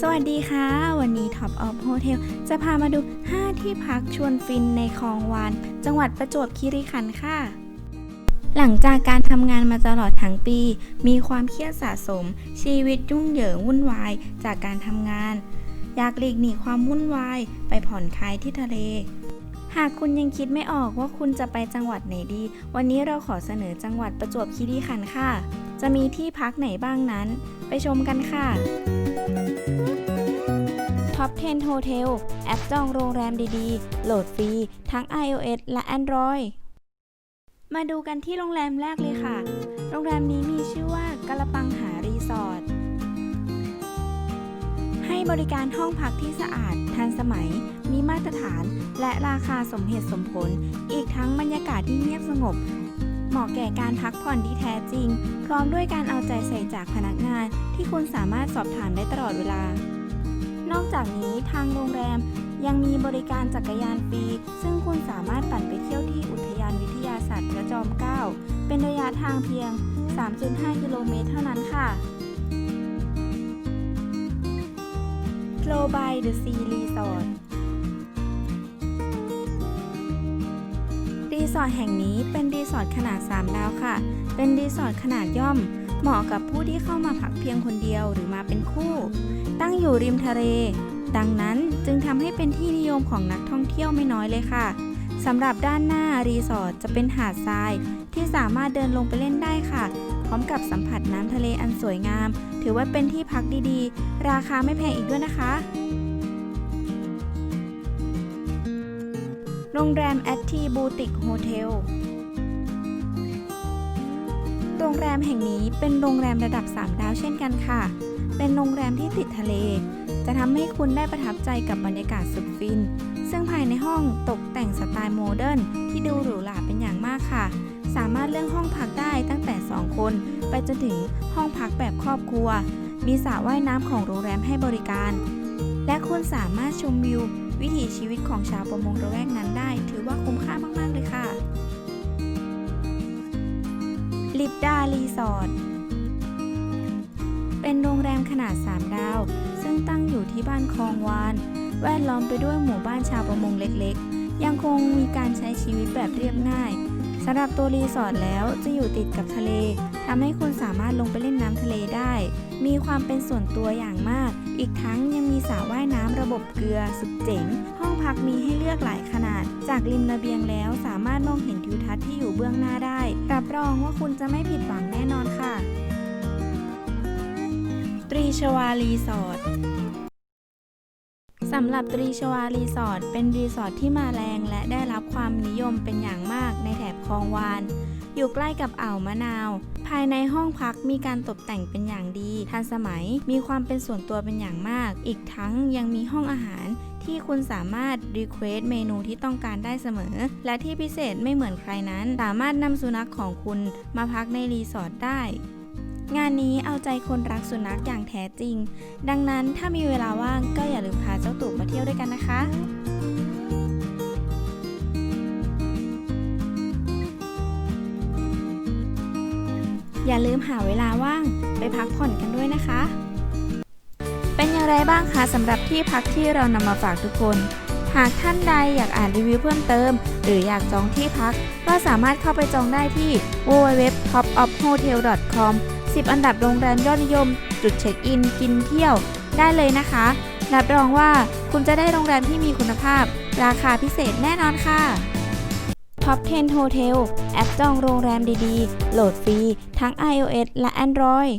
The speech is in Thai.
สวัสดีค่ะ วันนี้ Top of Hotel จะพามาดู 5 ที่พักชวนฟินในคลองวาน จังหวัดประจวบคีรีขันธ์ค่ะ หลังจากการทำงานมาตลอดทั้งปี มีความเครียดสะสม ชีวิตยุ่งเหยิงวุ่นวายจากการทำงาน อยากหลีกหนีความวุ่นวายไปผ่อนคลายที่ทะเล หากคุณยังคิดไม่ออกว่าคุณจะไปจังหวัดไหนดี วันนี้เราขอเสนอจังหวัดประจวบคีรีขันธ์ค่ะ จะมีที่พักไหนบ้างนั้น ไปชมกันค่ะ Top 10 Hotel แอปจองโรงแรมดีๆ โหลดฟรี ทั้ง iOS และ Android มาดูกันที่โรงแรมแรกเลยค่ะ โรงแรมนี้มีชื่อว่ากะละปังหารีสอร์ท ให้บริการห้องพักที่สะอาด ทันสมัย มีมาตรฐาน และราคาสมเหตุสมผล อีกทั้งบรรยากาศที่เงียบสงบ เหมาะแก่การพักผ่อนที่แท้จริง พร้อมด้วยการเอาใจใส่จากพนักงานที่คุณสามารถสอบถามได้ตลอดเวลา นอกจากนี้ทางโรงแรมยังมีบริการจักรยานฟรี ซึ่งคุณสามารถปั่นไปเที่ยวที่อุทยานวิทยาศาสตร์พระจอมเกล้า เป็นระยะทางเพียง 3.5 กิโลเมตรเท่านั้นค่ะ Flow by the Sea Resort รีสอร์ทแห่งนี้เป็นรีสอร์ทขนาด 3 ดาวค่ะ เป็นรีสอร์ทขนาดย่อม เหมาะกับผู้ที่เข้ามาพักเพียงคนเดียวหรือมาเป็นคู่ ตั้งอยู่ริมทะเล ดังนั้นจึงทำให้เป็นที่นิยมของนักท่องเที่ยวไม่น้อยเลยค่ะสำหรับด้านหน้ารีสอร์ทจะเป็นหาดทราย ที่สามารถเดินลงไปเล่นได้ค่ะ พร้อมกับสัมผัสน้ำทะเลอันสวยงาม ถือว่าเป็นที่พักดีๆ ราคาไม่แพงอีกด้วยนะคะ โรงแรมแอตทีบูติกโฮเทล โรงแรมแห่งนี้เป็นโรงแรมระดับ 3 ดาวเช่นกันค่ะ เป็นโรงแรมที่ติดทะเล จะทำให้คุณได้ประทับใจกับบรรยากาศสุดฟิน ซึ่งภายในห้องตกแต่งสไตล์โมเดิร์นที่ดูหรูหราเป็นอย่างมากค่ะ สามารถเลือกห้องพักได้ตั้งแต่ 2 คน ไปจนถึงห้องพักแบบครอบครัว มีสระว่ายน้ำของโรงแรมให้บริการ และคุณสามารถชมวิว วิถีชีวิตของชาวประมงระแวกนั้นได้ ถือว่าคุ้มค่ามาก ๆ เลยค่ะ ลิปดารีสอร์ทเป็นโรงแรมขนาด 3 ดาว ซึ่งตั้งอยู่ที่บ้านคลองวาน แวดล้อมไปด้วยหมู่บ้านชาวประมงเล็กๆ ยังคงมีการใช้ชีวิตแบบเรียบง่าย สำหรับตัวรีสอร์ทแล้วจะอยู่ติดกับทะเลทำให้คุณสามารถลงไปเล่นน้ำทะเลได้ มีความเป็นส่วนตัวอย่างมาก อีกทั้งยังมีสระว่ายน้ำระบบเกลือสุดเจ๋ง ห้องพักมีให้เลือกหลายขนาด จากริมระเบียงแล้วสามารถมองเห็นทิวทัศน์ที่อยู่เบื้องหน้าได้ รับรองว่าคุณจะไม่ผิดหวังแน่นอนค่ะ ตรีชวารีสอร์ท สำหรับตรีชวารีสอร์ทเป็นรีสอร์ทที่มาแรงและได้รับความนิยมเป็นอย่างมากในแถบคลองวาน อยู่ใกล้กับอ่าวมะนาว ภายในห้องพักมีการตกแต่งเป็นอย่างดี ทันสมัยมีความเป็นส่วนตัวเป็นอย่างมาก อีกทั้งยังมีห้องอาหารที่คุณสามารถรีเควสเมนูที่ต้องการได้เสมอ และที่พิเศษไม่เหมือนใครนั้น สามารถนำสุนัขของคุณมาพักในรีสอร์ทได้ งานนี้เอาใจคนรักสุนัขอย่างแท้จริง ดังนั้นถ้ามีเวลาว่างก็อย่าลืมพาเจ้าตูบมาเที่ยวด้วยกันนะคะอย่าลืมหาเวลาว่างไปพักผ่อนกันด้วยนะคะ เป็นอย่างไรบ้างคะสำหรับที่พักที่เรานำมาฝากทุกคน หากท่านใดอยากอ่านรีวิวเพิ่มเติม หรืออยากจองที่พัก ก็สามารถเข้าไปจองได้ที่ www.topofhotel.com 10 อันดับโรงแรมยอดนิยม จุดเช็คอิน กินเที่ยว ได้เลยนะคะ รับรองว่าคุณจะได้โรงแรมที่มีคุณภาพ ราคาพิเศษแน่นอนค่ะ Top 10 Hotel แอปจองโรงแรมดีๆ โหลดฟรี ทั้ง iOS และ Android